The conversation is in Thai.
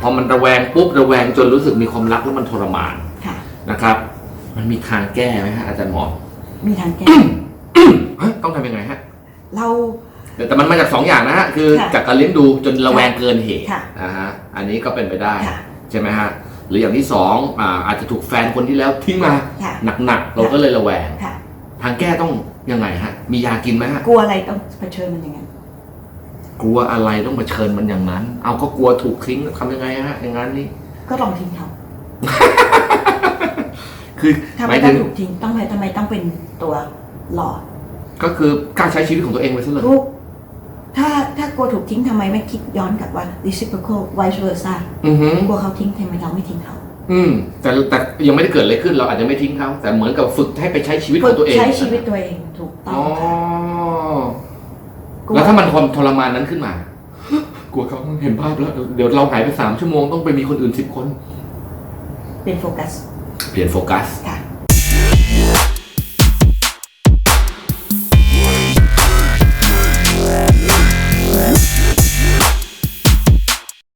พอมันระแวงปุ๊บระแวงจนรู้สึกมีความรักแล้วมันทรมานค่ะ นะครับ มันมีทางแก้ไหมฮะอาจารย์หมอมีทางแก้ เฮ้ยต้องทำยังไงฮะ เรา แต่แต่มันมาจากสองอย่างนะฮะคือค่ะจากการเลี้ยงดูจนระแวงเกินเหตุค่ะนะฮะอันนี้ก็เป็นไปได้ค่ะใช่ไหมฮะหรืออย่างที่สองอ่าอาจจะถูกแฟนคนที่แล้วทิ้งมาค่ะ หนักๆเราก็เลยระแวง ค่ะ ทางแก้ต้องยังไงฮะ มียากินไหมฮะ กลัวอะไรต้องเผชิญมันอย่างนั้น กลัวอะไรต้องมาเชิญมันอย่างนั้น เอาก็กลัวถูกทิ้งทำยังไงฮะอย่างนั้นนี่ ก็ลองทิ้งเขาคือทำหไมมายต้ถึองงถูกทิ้งต้องไปทำไมต้องเป็นตัวหลอด ก็คือกล้าใช้ชีวิตของตัวเองไปซะเลยทุกถ้าถ้ากลัวถูกทิ้งทำไมไม่คิดย้อนกลับว่า reciprocal vice versa อือหือกลัวเขาทิ้งทำไมเราไม่ทิ้งเขา อืม แต่แต่ยังไม่ได้เกิดอะไรขึ้นเราอาจจะไม่ทิ้งเขาแต่เหมือนกับฝึกให้ไปใช้ชีวิตของตัวเอง ใช้ชีวิตตัวเองถูกต้ออ๋งอค่ะกลัว แล้วถ้ามันความทรมานนั้นขึ้นมากลัวเขาเห็นภาพแล้วเดี๋ยวเราหายไปสามชั่วโมงต้องไปมีคนอื่นสิบคน เป็นโฟกัส เปลี่ยนโฟกัสค่ะ